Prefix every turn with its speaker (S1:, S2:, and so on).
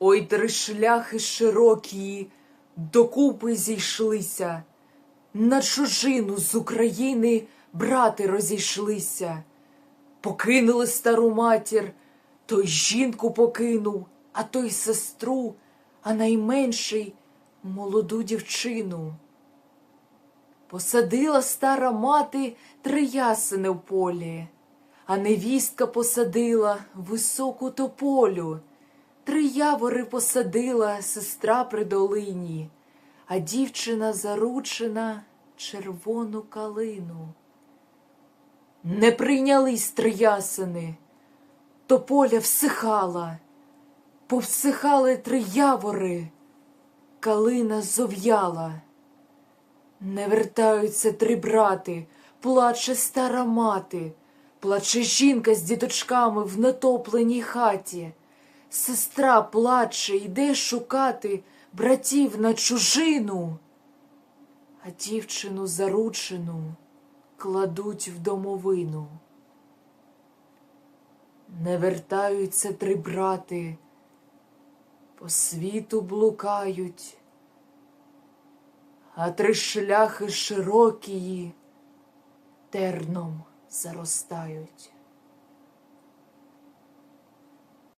S1: Ой, три шляхи широкі докупи зійшлися, на чужину з України брати розійшлися, покинули стару матір, той жінку покинув, а той сестру, а найменший молоду дівчину. Посадила стара мати три ясени в полі, а невістка посадила високу тополю. Три явори посадила сестра при долині, а дівчина заручена червону калину. Не прийнялись три ясени, тополя всихала, повсихали три явори, калина зов'яла. Не вертаються три брати, плаче стара мати, плаче жінка з діточками в натопленій хаті. Сестра плаче, йде шукати братів на чужину, а дівчину заручену кладуть в домовину. Не вертаються три брати, по світу блукають, а три шляхи широкії терном заростають.